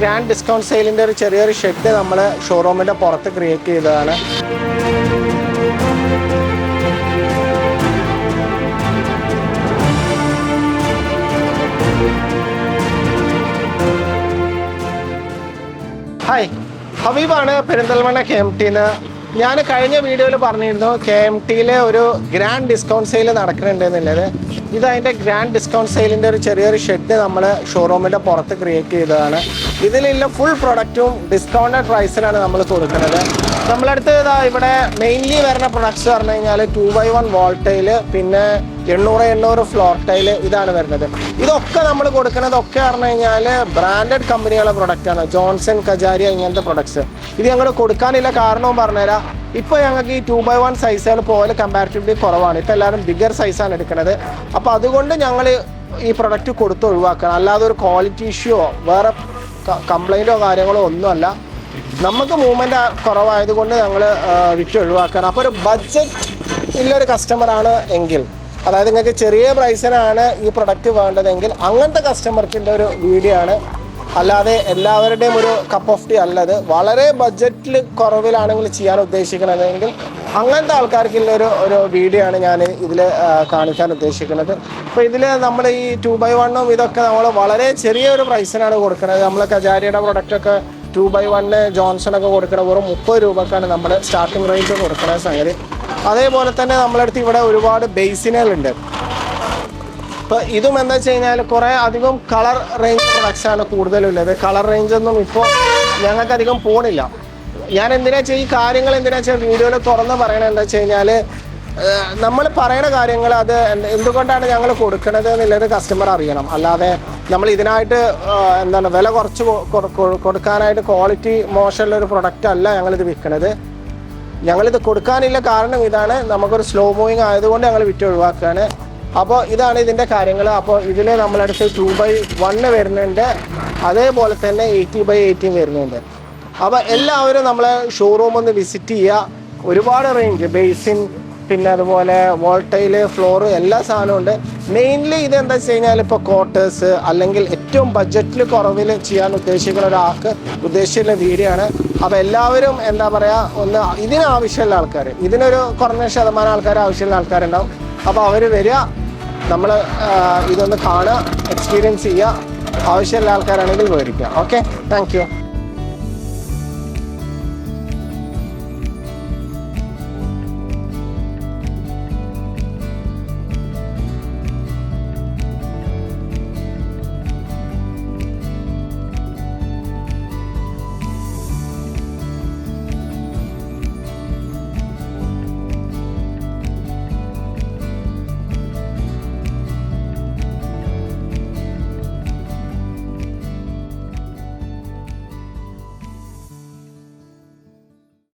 Grand discount സെയിലിന്റെ ഒരു ചെറിയൊരു shed നമ്മൾ ഷോറൂമിന്റെ പുറത്ത് ക്രിയേറ്റ് ചെയ്തതാണ്. ഹായ് ഹബീബാണ് പെരിന്തൽമണ്ണ കെ എം ടിന്ന് ഞാൻ കഴിഞ്ഞ വീഡിയോയിൽ പറഞ്ഞിരുന്നു കെ എം ടിയിലെ ഒരു ഗ്രാൻഡ് ഡിസ്കൗണ്ട് സെയിൽ നടക്കുന്നുണ്ട് എന്നുള്ളത് ഇത് അതിന്റെ ഗ്രാൻഡ് ഡിസ്കൗണ്ട് സെയിലിന്റെ ഒരു ചെറിയൊരു ഷെഡ് നമ്മൾ ഷോറൂമിന്റെ പുറത്ത് ക്രിയേറ്റ് ചെയ്തതാണ്. ഇതിലുള്ള ഫുൾ പ്രൊഡക്റ്റും ഡിസ്കൗണ്ടഡ് പ്രൈസിലാണ് നമ്മൾ കൊടുക്കുന്നത്. നമ്മളടുത്ത് ഇതാ ഇവിടെ മെയിൻലി വരുന്ന പ്രൊഡക്ട്സ് പറഞ്ഞു കഴിഞ്ഞാൽ ടു ബൈ വൺ വോൾട്ടേജിൽ പിന്നെ എണ്ണൂറ് എണ്ണൂറ് ഫ്ലോർ ടൈൽ ഇതാണ് വരുന്നത്. ഇതൊക്കെ നമ്മൾ കൊടുക്കുന്നതൊക്കെ പറഞ്ഞു കഴിഞ്ഞാൽ ബ്രാൻഡഡ് കമ്പനികളുടെ പ്രൊഡക്റ്റാണ് ജോൺസൺ കജാരിയ ഇങ്ങനത്തെ പ്രൊഡക്ട്സ് ഇത് ഞങ്ങൾ കൊടുക്കാനില്ല. കാരണവും പറഞ്ഞുതരാം. ഇപ്പോൾ ഞങ്ങൾക്ക് ഈ ടു ബൈ വൺ സൈസുകൾ പോലെ കമ്പാരിറ്റീവ്ലി കുറവാണ്. ഇപ്പോൾ എല്ലാവരും ബിഗർ സൈസാണ് എടുക്കുന്നത്. അപ്പോൾ അതുകൊണ്ട് ഞങ്ങൾ ഈ പ്രൊഡക്റ്റ് കൊടുത്ത് ഒഴിവാക്കണം. അല്ലാതെ ഒരു ക്വാളിറ്റി ഇഷ്യൂയോ വേറെ കംപ്ലൈന്റോ കാര്യങ്ങളോ ഒന്നുമല്ല. നമുക്ക് മൂവ്മെന്റ് കുറവായതുകൊണ്ട് ഞങ്ങൾ വിറ്റ് ഒഴിവാക്കണം. അപ്പോൾ ഒരു ബഡ്ജറ്റ് ഉള്ളൊരു കസ്റ്റമറാണ് എങ്കിൽ അതായത് നിങ്ങൾക്ക് ചെറിയ പ്രൈസിനാണ് ഈ പ്രൊഡക്റ്റ് വേണ്ടതെങ്കിൽ അങ്ങനത്തെ കസ്റ്റമർക്കിന്റെ ഒരു വീഡിയോ ആണ് അല്ലാതെ എല്ലാവരുടെയും ഒരു കപ്പ് ഓഫ് ടീ അല്ലത്. വളരെ ബഡ്ജറ്റിൽ കുറവിലാണെങ്കിൽ ചെയ്യാൻ ഉദ്ദേശിക്കണതെങ്കിൽ അങ്ങനത്തെ ആൾക്കാർക്കുള്ള ഒരു ഒരു വീഡിയോ ആണ് ഞാൻ ഇതിൽ കാണിക്കാൻ ഉദ്ദേശിക്കുന്നത്. അപ്പോൾ ഇതിൽ നമ്മൾ ഈ ടു ബൈ വണ്ണും ഇതൊക്കെ നമ്മൾ വളരെ ചെറിയ ഒരു പ്രൈസിനാണ് കൊടുക്കുന്നത്. നമ്മൾ കജാരിയുടെ പ്രൊഡക്റ്റൊക്കെ ടു ബൈ വണ്ണ് ജോൺസൺ ഒക്കെ കൊടുക്കുന്ന വെറും മുപ്പത് രൂപക്കാണ് നമ്മൾ സ്റ്റാർട്ടിംഗ് റേറ്റ് കൊടുക്കുന്ന സംഗതി. അതേപോലെ തന്നെ നമ്മളടുത്ത് ഇവിടെ ഒരുപാട് ബേസിനുകളുണ്ട്. ഇപ്പോൾ ഇതും എന്താ വെച്ച് കഴിഞ്ഞാൽ കുറേ അധികം കളർ റേഞ്ച് പ്രൊഡക്ട്സ് ആണ് കൂടുതലുള്ളത്. കളർ റേഞ്ച് ഒന്നും ഇപ്പോൾ ഞങ്ങൾക്ക് അധികം പോണില്ല. ഞാൻ എന്തിനാ വെച്ചാൽ ഈ കാര്യങ്ങൾ എന്തിനാ വെച്ചാൽ വീഡിയോയിൽ തുറന്ന് പറയണത് എന്താ വെച്ച് കഴിഞ്ഞാൽ നമ്മൾ പറയുന്ന കാര്യങ്ങൾ അത് എന്ത് എന്തുകൊണ്ടാണ് ഞങ്ങൾ കൊടുക്കണത് എന്നുള്ളത് കസ്റ്റമർ അറിയണം. അല്ലാതെ നമ്മൾ ഇതിനായിട്ട് എന്താണ് വില കുറച്ച് കൊടുക്കാനായിട്ട് ക്വാളിറ്റി മോശമുള്ള ഒരു പ്രൊഡക്റ്റ് അല്ല ഞങ്ങളിത് വിൽക്കുന്നത് ഞങ്ങളിത് കൊടുക്കാനില്ല കാരണം ഇതാണ് നമുക്കൊരു സ്ലോ മൂവിങ് ആയതുകൊണ്ട് ഞങ്ങൾ വിറ്റ് ഒഴിവാക്കുകയാണ് അപ്പോൾ ഇതാണ് ഇതിന്റെ കാര്യങ്ങൾ അപ്പോൾ ഇതിൽ നമ്മളടുത്ത് ടു ബൈ വണ്ണ് വരുന്നുണ്ട്. അതേപോലെ തന്നെ എയ്റ്റി ബൈ എയ്റ്റീൻ വരുന്നുണ്ട്. അപ്പോൾ എല്ലാവരും നമ്മളെ ഷോറൂം ഒന്ന് വിസിറ്റ് ചെയ്യുക ഒരുപാട് റേഞ്ച് ബേസിൻ പിന്നെ അതുപോലെ വോൾട്ടൈൽ ഫ്ലോർ എല്ലാ സാധനവും ഉണ്ട്. മെയിൻലി ഇത് എന്താ വെച്ച് കഴിഞ്ഞാൽ ഇപ്പോൾ ക്വാർട്ടേഴ്സ് അല്ലെങ്കിൽ ഏറ്റവും ബഡ്ജറ്റിൽ കുറവിൽ ചെയ്യാൻ ഉദ്ദേശിക്കുന്ന ഒരാൾക്ക് ഉദ്ദേശിക്കുന്ന വീഡിയോ ആണ് അപ്പോൾ എല്ലാവരും എന്താ പറയുക ഒന്ന് ഇതിനാവശ്യമുള്ള ആൾക്കാർ ഇതിനൊരു കുറഞ്ഞ ശതമാനം ആൾക്കാർ ആവശ്യമുള്ള ആൾക്കാരുണ്ടാവും. അപ്പോൾ അവർ വരിക നമ്മൾ ഇതൊന്ന് കാണുക എക്സ്പീരിയൻസ് ചെയ്യുക ആവശ്യമുള്ള ആൾക്കാരാണെങ്കിൽ വിവരിക്കുക. Okay thank